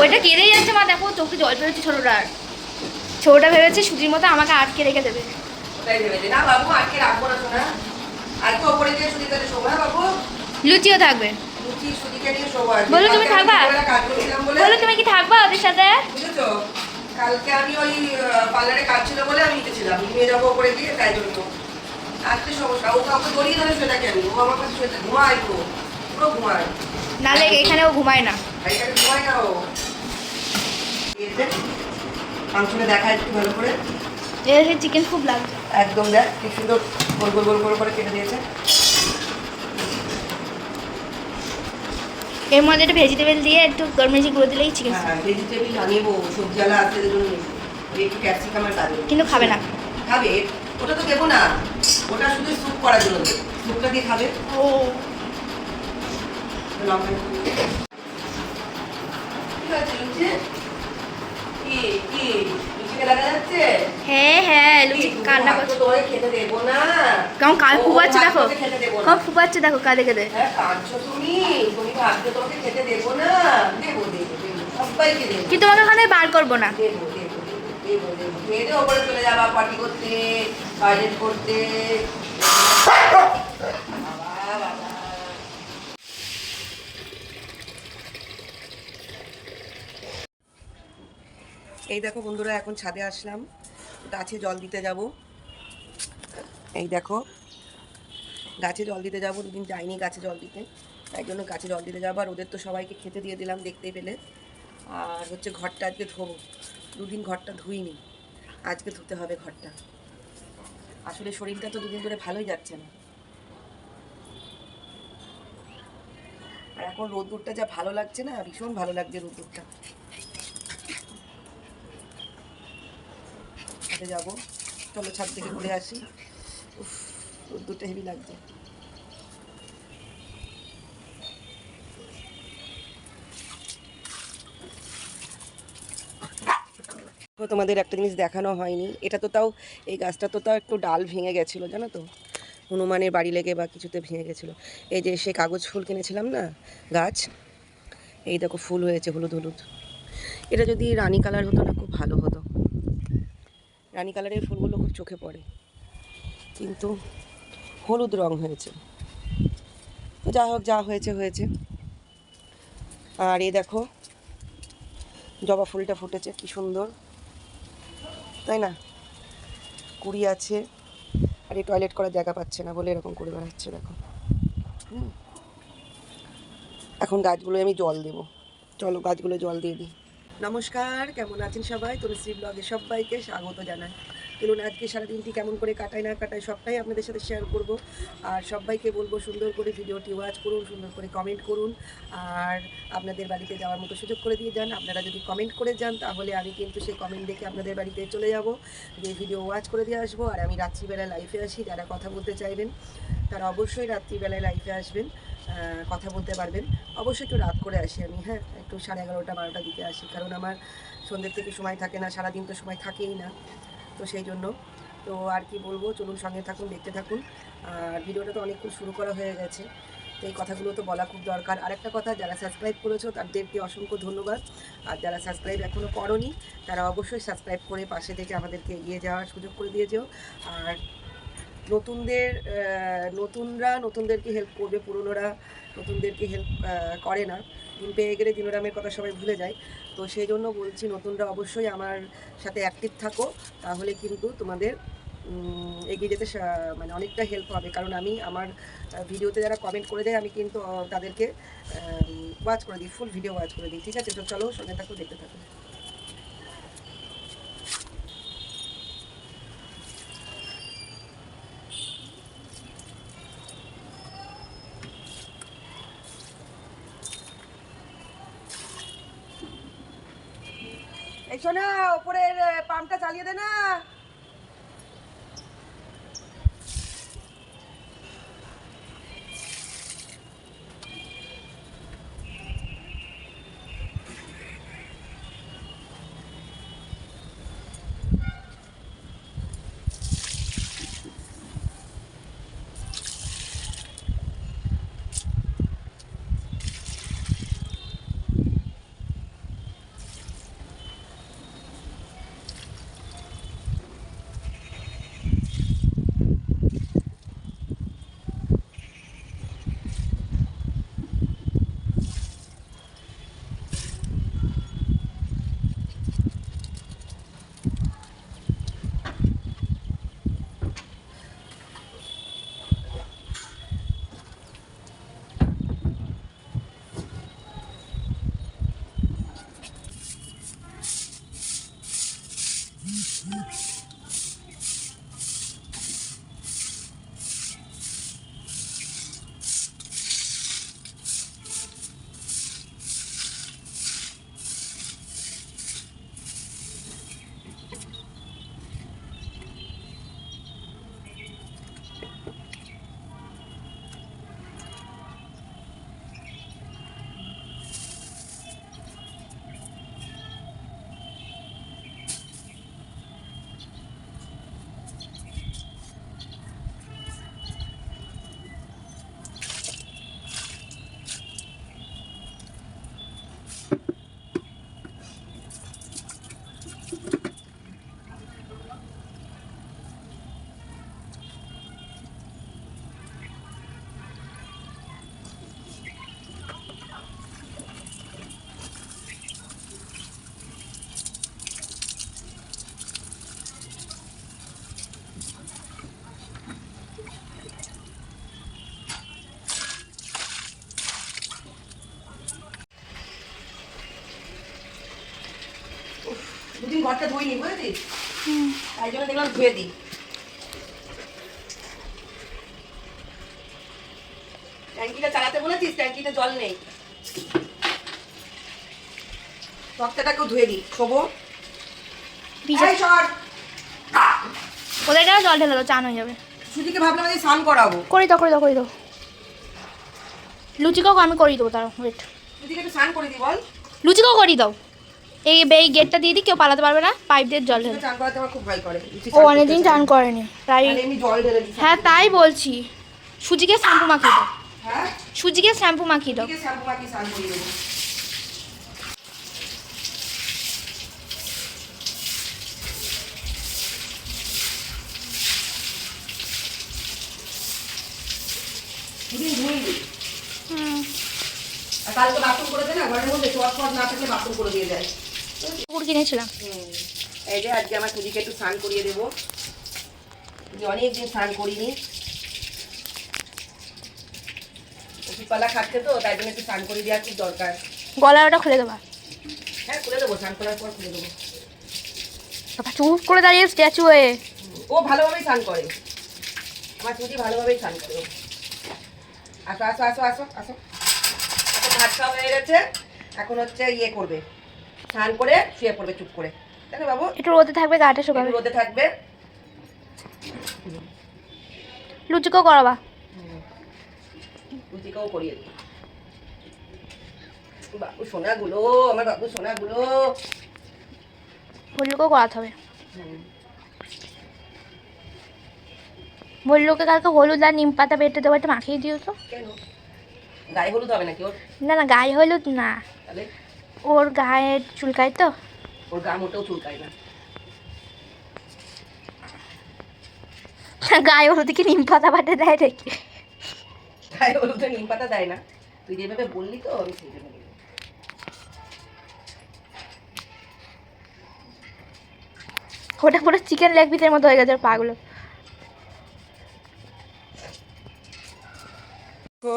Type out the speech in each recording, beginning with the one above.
ওইটা কেড়েই যাচ্ছে মা, দেখো, চোখে জল বেরোচ্ছে ছোটোটার। ছোটোটা ভেবেছে সুজির মতো আমাকে আটকে রেখে দেবে। না বাবু আজকে রাখব না আজকে ওপরে গিয়ে কাছে শোবো হ্যাঁ বাবু? লুচিও থাকবে। লুচি নিয়ে শোবো আজকে। বলো তুমি থাকবা? বলে। তুমি কি থাকবা ওদের সাথে? বুঝেছ? কালকে আমি ওই পার্লারে কাজ ছিল বলে আমি নিতেছিলাম নিয়ে যাব ওপরে গিয়ে তাই জন্য। আজকে সমস্যা। ও কাউকে গড়িয়ে ধরে থাকে আমি ও আমার কাছে শুয়ে থাকে ঘুমায় তো পুরো ঘুমায়। নালে এখানেও ঘুমায় না। আর এখানে ঘুমায় না ও। মাংসটা দেখা একটু ভালো করে। এর চিকেন খুব লাগছে। একদম দেখ কি সুন্দর গোল গোল গোল গোল করে কেটে দিয়েছে। এর মধ্যে একটু ভেজিটেবল দিয়ে একটু গরমেজি গুঁড়ো দিলেই চিকেন হ্যাঁ ভেজিটেবিল আনিয়েবো সবজি আলা জন্য। একটু ক্যাপসিকামের কাজ। হবে। কিন্তু খাবে না। খাবে? ওটা তো দেবো না। ওটা শুধু স্যুপ করার জন্য স্যুপটা দিয়ে খাবে? ও। লঙ্কা কি কি? দেখা যাচ্ছে হ্যাঁ হ্যাঁ লুচি কান্না করছে। তোমায় খেতে দেবো না। কেমন কাল ফুপাচ্ছে দেখো। না। কেমন ফুপাচ্ছে দেখো কাঁদে কেঁদে। হ্যাঁ কাঁদছো তুমি। তুমি ভাবছ তোমাকে খেতে দেবো না। দেবো দেবো দেবো সবাইকে দেবো। কিন্তু তোমাকে ওখানে বার করব না। দেবো দেবো দেবো দেবো দেবো। খেয়ে ওপরে চলে যাবা পার্টি করতে টয়লেট করতে। এই দেখো বন্ধুরা, এখন ছাদে আসলাম। গাছে জল দিতে যাব। এই দেখো, গাছে জল দিতে যাব। দুদিন যাইনি গাছে জল দিতে। তাই জন্য গাছে জল দিতে যাব। আর ওদের তো সবাইকে খেতে দিয়ে দিলাম, দেখতেই পেলে। আর হচ্ছে ঘরটা আজকে ধোবো। দুদিন ঘরটা ধুইনি। আজকে ধুতে হবে ঘরটা। আসলে শরীরটা তো দুদিন ধরে ভালোই যাচ্ছে না। আর এখন রোদ্দুরটা যা ভালো লাগছে না, ভীষণ ভালো লাগছে রোদ্দুরটা। ছাদে যাব। চলো ছাদ থেকে ঘুরে আসি। উফ, রোদ্দুরটা হেভি লাগছে। তোমাদের একটা জিনিস দেখানো হয়নি। এটা তো তাও, এই গাছটা তো তাও একটু ডাল ভেঙে গেছিল, জানো তো? হনুমানের বাড়ি লেগে বা কিছুতে ভেঙে গেছিল। এই যে সে কাগজ ফুল কিনেছিলাম না, গাছ? এই দেখো, ফুল হয়েছে, হলুদ হলুদ। এটা যদি রানী কালার হতো না, খুব ভালো হতো। রানী কালারের ফুলগুলো খুব চোখে পড়ে। কিন্তু হলুদ রং হয়েছে। তো যা হোক, যা হয়েছে হয়েছে। আর এ দেখো, জবা ফুলটা ফুটেছে, কি সুন্দর। তাই না? কুড়ি আছে, আর এই টয়লেট করার জায়গা পাচ্ছে না বলে এরকম করে বেড়াচ্ছে, দেখো। এখন গাছগুলো আমি জল দেব। চলো গাছগুলো জল দিয়ে দিই। নমস্কার, কেমন আছেন সবাই? তনুশ্রী ব্লগে সবাইকে স্বাগত জানাই। চলুন, আজকে সারাদিনটি কেমন করে কাটাই না কাটাই সবটাই আপনাদের সাথে শেয়ার করব। আর সবাইকে বলব, সুন্দর করে ভিডিওটি ওয়াচ করুন, সুন্দর করে কমেন্ট করুন। আর আপনাদের বাড়িতে যাওয়ার মতো সুযোগ করে দিয়ে যান। আপনারা যদি কমেন্ট করে যান, তাহলে আমি কিন্তু সেই কমেন্ট দেখে আপনাদের বাড়িতে চলে যাব দিয়ে ভিডিও ওয়াচ করে দিয়ে আসব। আর আমি রাত্রিবেলা লাইফে আসি, যারা কথা বলতে চাইবেন, তারা অবশ্যই রাত্রিবেলায় লাইফে আসবেন। কথা বলতে পারবেন। অবশ্যই একটু রাত করে আসি আমি হ্যাঁ? একটু সাড়ে এগারোটা বারোটার দিকে আসি, কারণ আমার সন্ধ্যের থেকে সময় থাকে না, সারাদিন তো সময় থাকেই না। তো সেই জন্য, তো আর কি বলব? চলুন সঙ্গে থাকুন, দেখতে থাকুন। আর ভিডিওটা তো অনেকক্ষণ শুরু করা হয়ে গেছে, তো এই কথাগুলো তো বলা খুব দরকার। আরেকটা কথা, যারা সাবস্ক্রাইব করেছ তাদেরকে অসংখ্য ধন্যবাদ। আর যারা সাবস্ক্রাইব এখনও করনি, তারা অবশ্যই সাবস্ক্রাইব করে পাশে থেকে আমাদেরকে এগিয়ে যাওয়ার সুযোগ করে দিয়ে যেও আর নতুনদের নতুনরা নতুনদেরকে হেল্প করবে, পুরনোরা নতুনদেরকে হেল্প করে না। দিন পেয়ে গেলে দিনরামের কথা সবাই ভুলে যায়। তো সেই জন্য বলছি নতুনরা অবশ্যই আমার সাথে অ্যাক্টিভ থাকো, তাহলে কিন্তু তোমাদের এগিয়ে যেতে মানে অনেকটা হেল্প হবে। কারণ আমি আমার ভিডিওতে যারা কমেন্ট করে দেয়, আমি কিন্তু তাদেরকে ওয়াচ করে দিই ফুল ভিডিও ওয়াচ করে দিই। ঠিক আছে? তো চলো সঙ্গে থাকো, দেখতে থাকো এই শোনা ওপরের পাম্পটা চালিয়ে দে না ঘরটা ধুইনি বুঝেছিস? তাই জন্য দেখলাম ধুয়ে দিই। ট্যাঙ্কিটা চালাতে বলেছিস? ট্যাঙ্কিতে জল নেই। তক্তাটাকেও ধুয়ে দিই। শোবো? ওদের জল ঢেলে দাও চান হয়ে যাবে। ভাবলাম যে স্নান করাবো। করি দাও করে দাও করে দাও। লুচিকেও আমি করিয়ে দেবো তার ওয়েট সুজিকে একটু স্নান করে দিই বল। লুচিকেও করিয়ে দাও। এই এই গেটটা দিয়ে দিই কেউ পালাতে পারবে না পাইপ দিয়ে জল ঢেলে। স্নান করাতে আমার খুব ভয় করে। ও অনেকদিন চান করেনি। জল ঢেলে দিই হ্যাঁ তাই বলছি। সুজিকে শ্যাম্পু মাখিয়ে দাও। হ্যাঁ? সুজিকে শ্যাম্পু মাখিয়ে দাও। শ্যাম্পু মাখিয়ে স্নান করিয়ে দেবো। দুদিন ধুইনি হুম। আর কালকে বাথরুম করে দে না ঘরের মধ্যে চট ফট না থাকলে বাথরুম করে দিয়ে যায়। কুকুর কিনেছিলাম। এই যে আজকে আমার সুজিকে একটু স্নান করিয়ে দেবো। সুজি অনেকদিন স্নান করিনি। ওষুধপালা খাচ্ছে তো তাই জন্য একটু স্নান করিয়ে দেওয়ার খুব দরকার। গলার ওটা খুলে দেবা। হ্যাঁ খুলে দেবো স্নান করার পর খুলে দেবো। বাবা চুপ করে দাঁড়িয়ে স্ট্যাচু হয়ে ও ভালোভাবেই স্নান করে। আমার সুজি ভালোভাবেই স্নান করে। আসো আসো আসো আসো আসো। এখন ভাত খাওয়া হয়ে গেছে। এখন হচ্ছে ইয়ে করবে। স্নান করে শুয়ে পড়বে চুপ করে। তাই না বাবু? একটু রোদে থাকবে গাটা শুকাবে। রোদে থাকবে। লুচিকেও করাবা। রুচিকেও করিয়ে বাবু সোনাগুলো আমার বাবু সোনাগুলো। ভল্লুকেও করাতে হবে। ভল্লুকে কালকে হলুদ আর নিম পাতা বেটে দেবো একটা মাখিয়ে দিও তো। গায়ে হলুদ হবে নাকি ওর? না না গায়ে হলুদ না। ওর গায়ে চুলকায় তো? ওর গা মোটেও চুলকায় না। গায়ে হলুদ কি নিম পাতা বাটে দেয় নাকি? গায়ে হলুদে নিম পাতা দেয় না। তুই যেভাবে বললি তো আমি সেই জন্য ওটা পুরো চিকেন লেগ পিসের মতো হয়ে গেছে পাগুলো দেখো,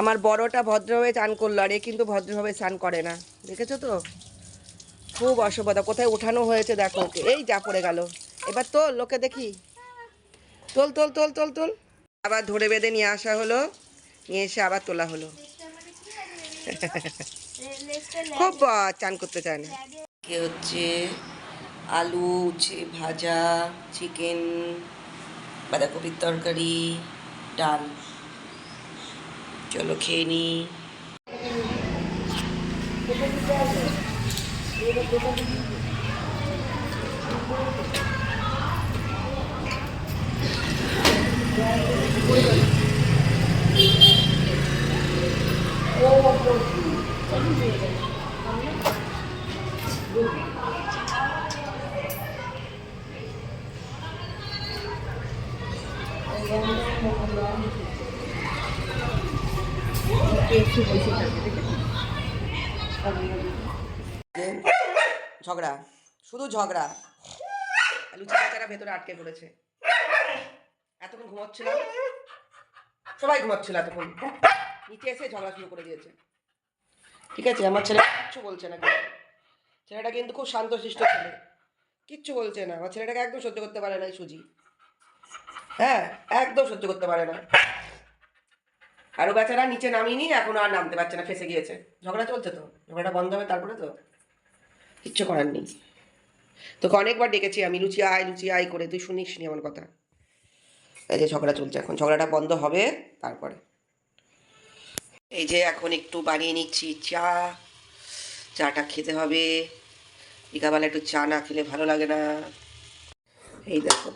আমার বড়টা ভদ্রভাবে চান করল, আর এ কিন্তু ভদ্রভাবে স্নান করে না। দেখেছ তো? খুব অসভ্যতা কোথায় উঠানো হয়েছে দেখো এই যা পড়ে গেল। এবার তোল লোকে দেখি। তোল তোল তোল তোল তোল। আবার ধরে বেঁধে নিয়ে আসা হলো। নিয়ে এসে আবার তোলা হলো। খুব চান করতে চায় না। কে হচ্ছে আলু, উচ্ছে ভাজা, চিকেন, বাঁধাকপির তরকারি, ডাল। চলো খেয়ে নি ঝগড়া, শুধু ঝগড়া। লুচি বাচ্চারা ভেতরে আটকে পড়েছে। এতক্ষণ ঘুমাচ্ছিলাম সবাই ঘুমাচ্ছিল এতক্ষণ। নিচে এসে ঝগড়া শুরু করে দিয়েছে। ঠিক আছে, আমার ছেলে কিচ্ছু বলছে না ছেলেটা কিন্তু খুব শান্তশিষ্ট ছেলে। কিচ্ছু বলছে না। আমার ছেলেটাকে একদম সহ্য করতে পারে না এই সুজি। হ্যাঁ একদম সহ্য করতে পারে না। আরও বেচারা নিচে নামিয়ে নিয়ে এখনও আর নামতে পারছে না, ফেসে গিয়েছে। ঝগড়া চলছে তো, ঝগড়াটা বন্ধ হবে তারপরে তো কিচ্ছু করার নেই। তোকে অনেকবার ডেকেছি আমি, লুচি আয় লুচি আয় করে, তুই শুনিস নি আমার কথা। এই যে ঝগড়া চলছে এখন, ঝগড়াটা বন্ধ হবে তারপরে। এই যে এখন একটু বানিয়ে নিচ্ছি চা, চাটা খেতে হবে। বিকালবেলা একটু চা না খেলে ভালো লাগে না। এই দেখো।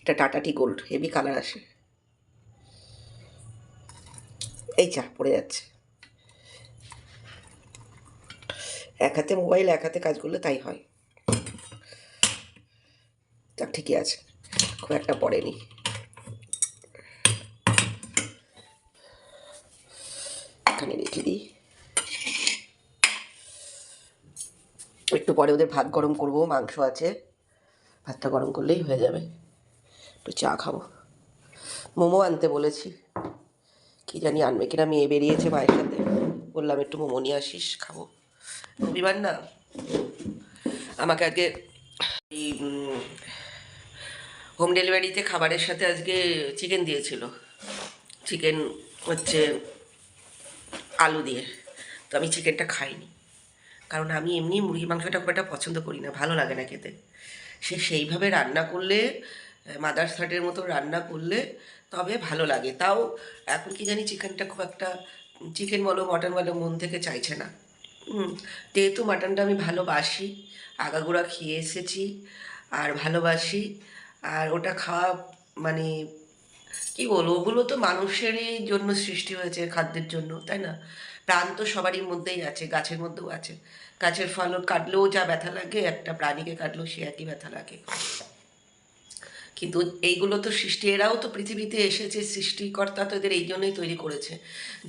এটা Tata tea gold, heavy colour আসে। এই চা পড়ে যাচ্ছে। এক হাতে মোবাইল এক হাতে কাজ করলে তাই হয়। যাক ঠিকই আছে, খুব একটা পড়েনি। এখানে রেখে দিই। একটু পরে ওদের ভাত গরম করব, মাংস আছে। ভাতটা গরম করলেই হয়ে যাবে। একটু চা খাব। মোমো আনতে বলেছি। কি জানি আনবে কিনা মেয়ে বেরিয়েছে মায়ের সাথে। বললাম, একটু মোমো নিয়ে আসিস, খাব। রবিবার না? আমাকে আজকে এই হোম ডেলিভারিতে খাবারের সাথে আজকে চিকেন দিয়েছিল। চিকেন হচ্ছে আলু দিয়ে। তো আমি চিকেনটা খাইনি। কারণ আমি এমনি মুরগি মাংসটা খুব একটা পছন্দ করি না, ভালো লাগে না খেতে। সে সেইভাবে রান্না করলে মাদার্স হার্টের মতো রান্না করলে তবে ভালো লাগে। তাও এখন কি জানি চিকেনটা খুব একটা, চিকেন বলো, মটন বলো, মন থেকে চাইছে না। যেহেতু মাটনটা আমি ভালোবাসি, আগাগোড়া খেয়ে এসেছি আর ভালোবাসি, আর ওটা খাওয়া মানে কি বলব, ওগুলো তো মানুষেরই জন্য সৃষ্টি হয়েছে খাদ্যের জন্য, তাই না? প্রাণ তো সবারই মধ্যেই আছে, গাছের মধ্যেও আছে। গাছের ফল কাটলেও যা ব্যথা লাগে, একটা প্রাণীকে কাটলেও সে একই ব্যথা লাগে। কিন্তু এইগুলো তো সৃষ্টি, এরাও তো পৃথিবীতে এসেছে, সৃষ্টিকর্তা তো এদের এই জন্যই তৈরি করেছে।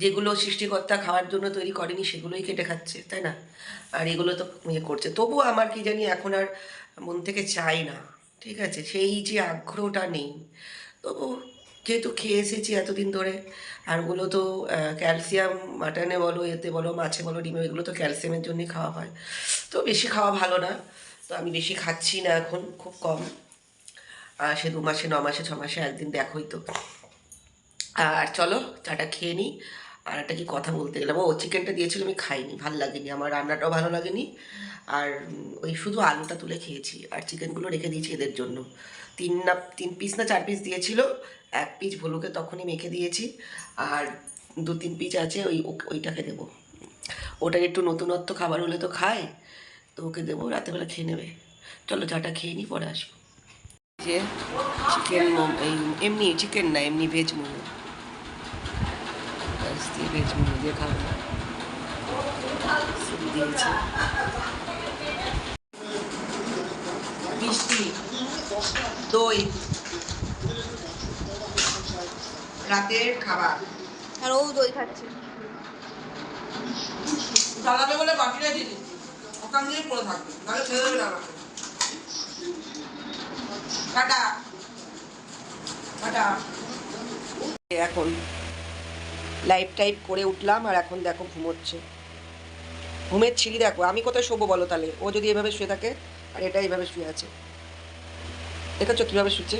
যেগুলো সৃষ্টিকর্তা খাওয়ার জন্য তৈরি করেনি, সেগুলোই কেটে খাচ্ছে, তাই না? আর এগুলো তো ইয়ে করছে। তবুও আমার কি জানি এখন আর মন থেকে চাই না, ঠিক আছে? সেই যে আগ্রহটা নেই। তবু যেহেতু খেয়ে এসেছি এতদিন ধরে, আর ওগুলো তো ক্যালসিয়াম, মাটনে বলো, এতে বলো, মাছে বলো, ডিমে, এগুলো তো ক্যালসিয়ামের জন্যই খাওয়া হয়। তো বেশি খাওয়া ভালো না। তো আমি বেশি খাচ্ছি না এখন, খুব কম। সে দু মাসে, ন মাসে, ছ মাসে একদিন দেখোই তো। আর চলো, চাটা খেয়ে নিই। আর একটা কি কথা বলতে গেলাম? ও চিকেনটা দিয়েছিল, আমি খাইনি, ভালো লাগেনি। আমার রান্নাটাও ভালো লাগেনি। আর ওই শুধু আলুটা তুলে খেয়েছি, আর চিকেনগুলো রেখে দিয়েছি এদের জন্য। তিন না, তিন পিস না চার পিস দিয়েছিল। এক পিস ভলুকে তখনই মেখে দিয়েছি। আর দু, তিন পিস আছে, ওই ওইটাকে দেবো। ওটা একটু নতুনত্ব, খাবার হলে তো খায়। তো ওকে দেবো, রাতেবেলা খেয়ে নেবে। চলো, চাটা খেয়ে নিই, পরে আসব। যে চিকেন মোমো এই এমনি চিকেন না এমনি ভেজ মোমো দিয়ে ভেজ মোমো দিয়ে খাব দিয়েছে। মিষ্টি দই রাতের খাবার। আর ও দই খাচ্ছে। জ্বালাবে বলে বাকিটা দিয়ে দিচ্ছি। ওখান দিয়ে পড়ে থাকবে তাহলে ছেড়ে দেবে এখন লাইভ টাইপ করে উঠলাম আর এখন দেখো ঘুমোচ্ছে। ঘুমের ছিলি দেখো, আমি কোথায় শোবো বলো তাহলে? ও যদি এভাবে শুয়ে থাকে, আর এটা এইভাবে শুয়ে আছে। দেখেছ কীভাবে শুচ্ছে?